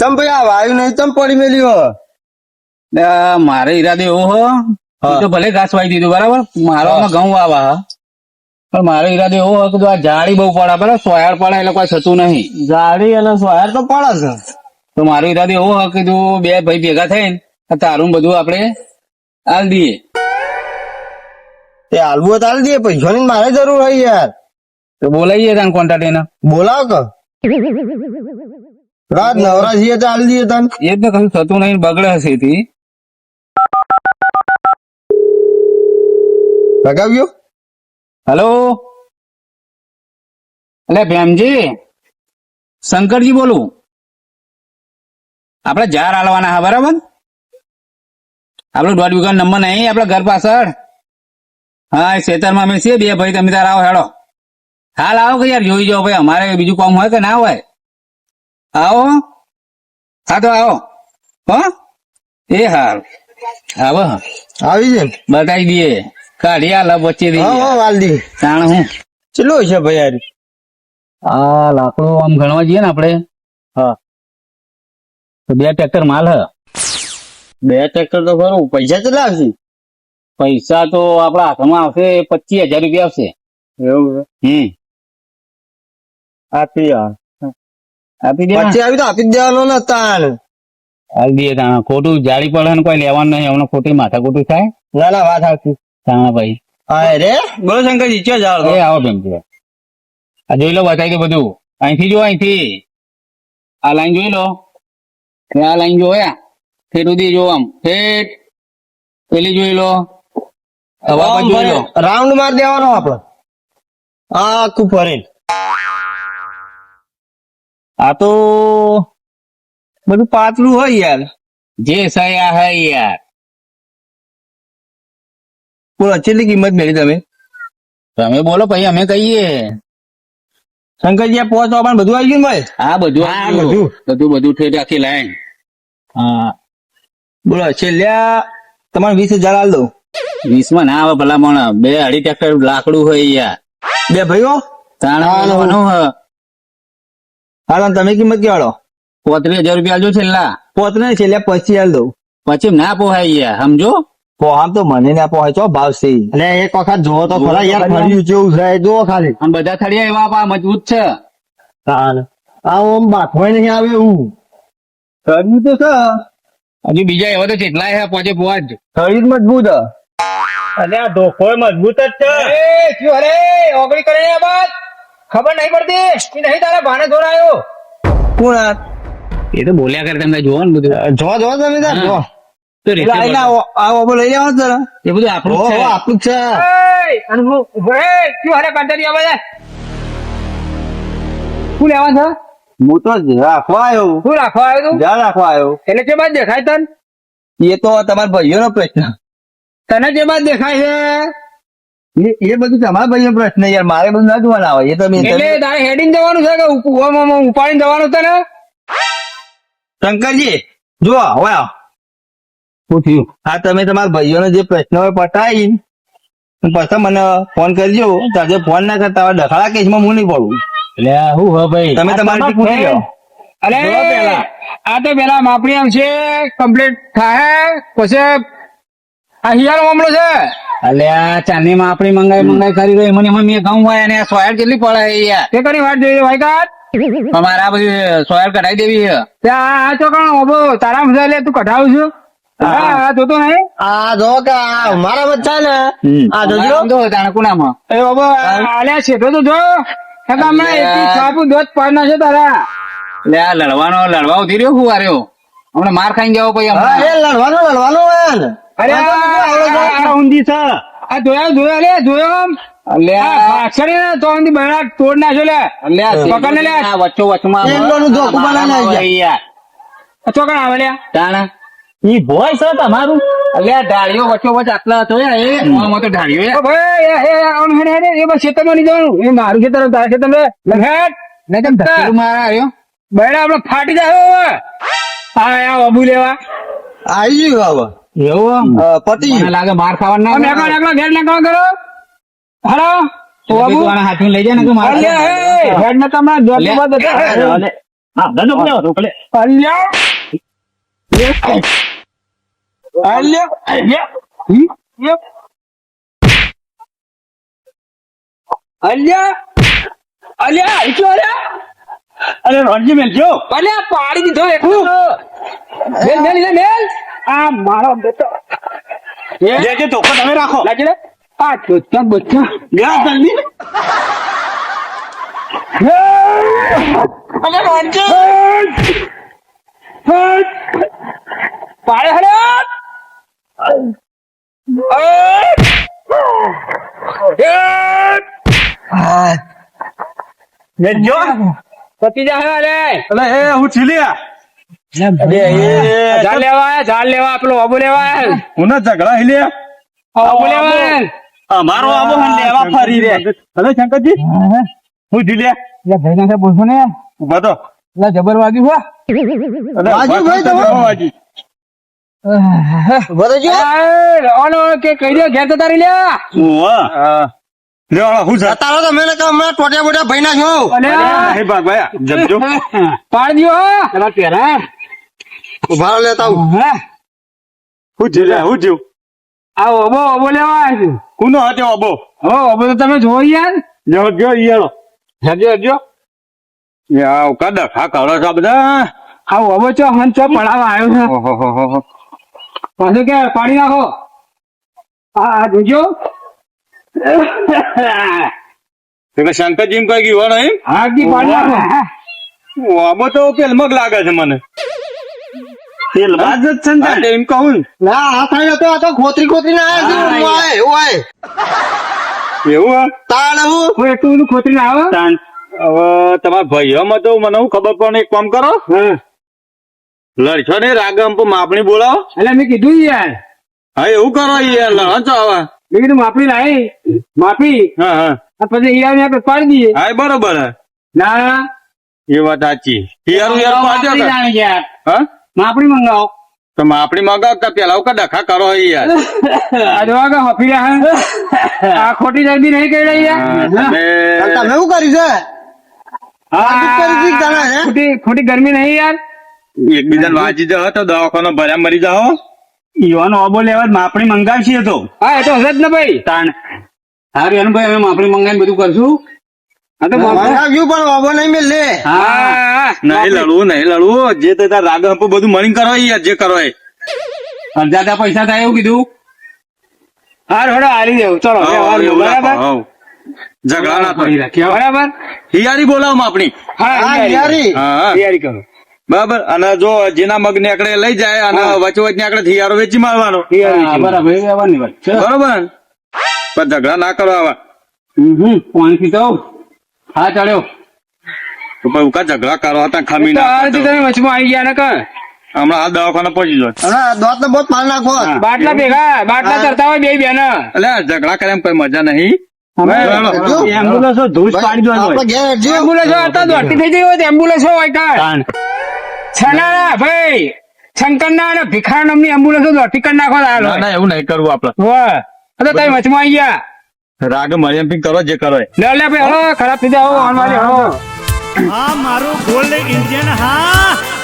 ચમ ભાઈ આ વાયુ નહીં ચમ પડી મેલી હો? મારે ઈરાદો એવો હો. તો ભલે ઘાસ વાઈ દીધું બરાબર? મારો ઘઉં વાવા. પણ મારો ઈરાદો એવો હોય કે આ જાળી બહુ પડે બરાબર? સોયાળ પડે એટલે કોઈ થતું નહીં. જાડી અને સોયાર તો પડે છે. તો મારો ઈરાદો એવો હોય કે જો બે ભાઈ ભેગા થઈને તારું બધું આપણે હાલ દઈએ. તે હાલવું તાલ પૈસા પૈસાની મારે જરૂર હોય યાર. તો બોલાવીએ તને કોન્ટ્રાક્ટ બોલાવ કે. રાત નવરા છીએ તો હાલ દઈએ તને? એ તો કશું થતું નહીં બગડે હશે થી લગાવ્યો? હેલો? એટલે ભેમજી શંકરજી બોલું. આપણે જાર હાલવાના હા બરાબર? આપણો દોઢ વીઘા નંબર નહીં આપણા ઘર પાછળ. હા એ ખેતરમાં અમે છીએ બે ભાઈ તમે તાર આવો હેડો. હાલ આવો કે યાર જોઈ જાઓ ભાઈ અમારે બીજું કામ હોય કે ના હોય? આવો? હા તો આવો. હો? એ હાલ. આવો. આવી છે બતાવી દઈએ. કાઢી હાલ વચ્ચે વાલદી તાણ હું. ચેલો છે ભાઈ આ લાકડો આમ ગણવા જઈએ ને આપણે. હા. તો બે ટ્રેક્ટર માલ હ. બે ટ્રેક્ટર તો ખરું પૈસા કેટલા આવશે? પૈસા તો આપણા હાથમાં આવશે પચીસ હજાર રૂપિયા આવશે. એવું હમ. આપી યાર. આપી દે પછી આવી તો આપી દેવાનો ને તાણ. આપી દે તાણ. ખોટું જાળી પડે ને કોઈ લેવાનું નહીં. એમનો ખોટી માથા ખોટું થાય. ના ના વાત આવતી તાણા ભાઈ. હા રે. બોલો શંકરજી ચો જાવ એ આવો બેન આ જોઈ લો બતાવી દે બધું. અહીંથી જો અહીંથી. આ લાઈન જોઈ લો. આ લાઈન જોયા ફેર સુધી જો આમ. ફેટ પેલી જોઈ લો. રાઉન્ડ માર દેવાનો આપડે આખું ફરીને. આ તો બધું પાતળું હોય યાર. જે સયા હે યાર. બોલો કેટલી કિંમત મેળી તમે? તમે બોલો ભાઈ અમે કહીએ. શંકરજી આ પહોંચવા પણ બધું આવી ગયું ભાઈ? આ બધું હા, આ બધું. બધું બધું ઠેઠ આખી લાઈન હા. બોલો છેલ્લા તમારે વીસ હજાર આલ દઉં. વીસમાં ના આવે ભલા પણ બે અઢી ટ્રેક્ટર લાકડું હોય યાર. બે ભાઈઓ? તાણા હા, હ. હાલો તમે કિંમત કેવાડો પોત્રીસ હજાર રૂપિયા આલજો છેલ્લા. પોતને છેલ્લે પછી આલ દઉં. પછી ના પોહાય યાર સમજો? પોહામ તો મને ના પોહાય ચો ભાવ છે એટલે એક વખત જોવો તો ખરા યાર ફર્યું જેવું છે જોવો ખાલી. આમ બધા થળિયા એવા પા મજબૂત છે. હાલ આ ઓમ બાથવાય નહીં આવે એવું. ફર્યું તો છે. હજુ બીજા એવા તો કેટલાય હે પોચે પોચ શરીર મજબૂત હે. અને આ ડોકો મજબૂત જ છે. શું અરે ઓગળી કરે આ બાત ખબર નહીં પડતી. કે નહીં તારા ભાને ધોરાયો કોણ એ તો બોલ્યા કરે તમે જોવો ને બધું. જો જો તમે તાર જો તો રીતે એટલે આઈને આ આ ઓબો લઈ લેવાનો જરા. એ બધું આપણું છે. આપણું છે. અને હું ઊભો રે. શું હારે કંટાળી આવે છે? શું લેવા છે? હું તો રાખવા આવ્યો શું રાખવા આવ્યો તું? જ્યાં રાખવા આવ્યો એટલે કે બાદ દેખાય તન? એ તો તમારા ભાઈઓનો પ્રશ્ન. તને જે બાદ દેખાય છે? એ એ બધું તમારા ભાઈનો પ્રશ્ન યાર મારે બધું ના જોવાના આવે એ તમે એટલે તારે હેડિંગ જવાનું છે કે ઉપાડીને જવાનું તને શંકરજી જુઓ હવે થયું? હા તમે તમારા ભાઈઓનો જે પ્રશ્ન હોય પટાઈ પછી મને ફોન કરજો. તો આજે ફોન ના કરતા હોય ડખાળા કેસમાં હું નહીં પડું. એટલે શું હે ભાઈ? તમે તમારે પૂછી લો અરે આ તો પેલા માપણી આવશે કમ્પ્લીટ થાય. પછી આ હિયારો મામલો છે? અલે આ ચાંદી માં આપણી મંગાઈ મંગાઈ કરી રહી મને મેં ઘઉં હોય અને આ સોયાર કેટલી પડે છે યાર તે કરી વાત જોઈએ ભાઈ કાટ અમારે આ બધી સોયાર કઢાઈ દેવી છે. ત્યાં આ ચોકણ ઓબો તારા મજા લે તું કઢાવું છું? આ જોતો નહીં? આ જો કે મારા બચ્ચા ને આ જોજો. એ આલ્યા તો જો. હે કામ એકી છાપું દોત પાડ નાખે તારા. લે આ લડવાનો લડવા ઉધી રહ્યો હું આર્યો હમણાં માર ખાઈને જાવ પછી એ. લડવાનું લડવાનું. અરે આ- ઊંધી છે. આ જોયા જોયા લે જોયો આમ. આ- તો ઊંધી તોડ નાખ્યો લે. પકડને લે. આ વચ્ચો વચમાં એમનું ધોકું બનાવી નાખ્યા. ચોકણ આવે લે. તાણે? ઈ ભોય છે તમારું? આ ઢાળીઓ વચ્ચો વચ આટલા હતો એ આમાં તો ઢાળીઓ ભાઈ એ આમ એ બસ ખેતરમાં નહીં જવાનું. એ મારું ખેતર તારા ખેતર લે. લખેટ નહીં મારા આર્યો બહેરા આપણે ફાટી જાય હવે. આ અબુ લેવા. આવી ગયું હવે. એવું પતિ મને લાગે માર ખાવાના એકલા એકલા ઘેર કરો. હાલો? લઈ જાય ને કે મારે અલ્યા ને તમારા જોતી બાદ હા ધંધો પેલો રોકલે અલ્યા અલ્યા. અલ્યા. અલ્યા. અલ્યા એટલો અલ્યા. અરે રોનજી મેલજો. અલ્યા પાડી દીધો એકલો મેલ મેલ મેલ. આ મારો બેટો. જે જે ધોકો તમે રાખો. લાગે આ ચોચા બચ્ચા ગયા જલ્દી અરે રોંજો. પાડે હડે પતિ જા અરે. અલે એ હું છીલ્યા ઝાડ લેવા ઝાડ લેવા પેલો લેવા આયા. ઝઘડા હિલ્યા અબુ લેવા અમારો આબો લેવા ફરી રે. અલે શંકરજી. હું જીલ્યા લે ભાઈ નાખે બોલશો ને ઊભા તો. લે જબર વાગી હો. વાજી ભાઈ તમે? વાજી વરજો એ, કે કહી દે ઘેર તો તારી ઓવા લે હું જા. તારો તો મેં હમણાં ટોટિયા બોટિયા ભાઈ નાખ્યો અલ્યા. હે બાગ ભાઈ જમજો. પાડ દ્યો પેલા પેરા ઊભા લેતા આવું. હું? જે હું જેવું. આ ઓબો ઓબો લેવા આવ્યો છું? કુનો હતો ઓબો? હો ઓબો તો તમે જો યાર. જો જો ઈયાળો. હજો હજો યા કદા ખા કરો છો બધા? આ ઓબો ચો હન ચો પડાવા આવ્યો છે? ઓહો હો હો હો. પાછું કે પાણી નાખો. આ આ જોજો. તો શંકરજી એમ કઈ ગયું એમ હા કી પાણી નાખો. ઓબો તો પેલમગ લાગે છે મને. પેલમાં જ છે ને એમ કહું. ના આ થાય તો આ તો ખોતરી ખોતરી ના આવ્યા છે. હું આય હું આય. એવું હે? તાણ હું હું એટલું ખોતરી ના આવે હવે તમારા ભાઈઓમાં તો મને હું ખબર પણ એક કામ કરો. હા. લડશો ને રાગમ પર માપણી બોલાવો. એટલે મેં કીધું યાર. હા એવું કરો યાર લડો છો હવે. મેં કીધું માપી લાવી. માપી. હા હા. પછી યાર આપણે પાડી દઈએ. હા બરોબર ના. એ વાત સાચી. માપણી? લાવી યાર હા? માપણી મંગાવો. તો માપણી મગાવ કે પેલા કે ડખા કરો યાર. અજવા કે હફી રહ્યા આ ખોટી જલ્દી નહીં કહી રહી હા, યાર તમે તમે શું કર્યું છે? હા, કરી દીધી તને, હે? ખોટી ખોટી ગરમી નહીં યાર. એકબીજા વાંચી જાઓ તો દવાખાનો ભર્યા મરી જાઓ. ઈવાનો ઓબો લેવા માપણી મંગાવશી તો. હા એ તો હશે જ ને ભાઈ. તાણ હા એનું ભાઈ અમે માપણી મંગાવીને બધું કરશું. પૈસા થાય એવું કીધું? હાર હડો હારી દેવું. ચલો હવ, વ્યવહાર એવું બરાબર? ઝઘડા ના કરી થાય બરાબર? હિયારી બોલાવો માપણી હા હા તૈયારી યારી હા હા. તૈયારી કરો. બરાબર. અને જો જેના મગ આકડે લઈ જાય અને વચ્ચે વચ્ચે આકડે હિયારો વેચી મારવાનો. બરાબર. બરોબર? પણ ઝઘડા ના કરવા હમ પાણી તો હા ચડ્યો તો ભાઈ ઉકા ઝઘડા કરો હતા ખમી ના આરતી કરતો. તમે. વચમાં આવી ગયા ને કણ? હમણાં આ દવાખાને પહોંચી જો હવે દોત ને બહુ પાલ નાખો. બાટલા ભેગા બાટલા તરતા હોય બે બેન. એટલે ઝઘડા કરે એમ કોઈ મજા નહીં. એમ્બ્યુલન્સો ધૂસ પાડી દો. એમ્બ્યુલન્સો હતા દોડતી થઈ જઈ હોય તો એમ્બ્યુલન્સો હોય કાં છનારા ભાઈ શંકરના અને ભિખાર નામની એમ્બ્યુલન્સો દોડતી કરી નાખો ના એવું નહીં કરવું આપડે વાહ તો તમે વચમાં આવી ગયા. રાગ મરિયમ પી કરો જે કરો લે લે ભાઈ હળો ખરાબ થઈ જાય ઓન વાળી હળો. હા મારું ગોલ્ડ ઇન્ડિયન હા.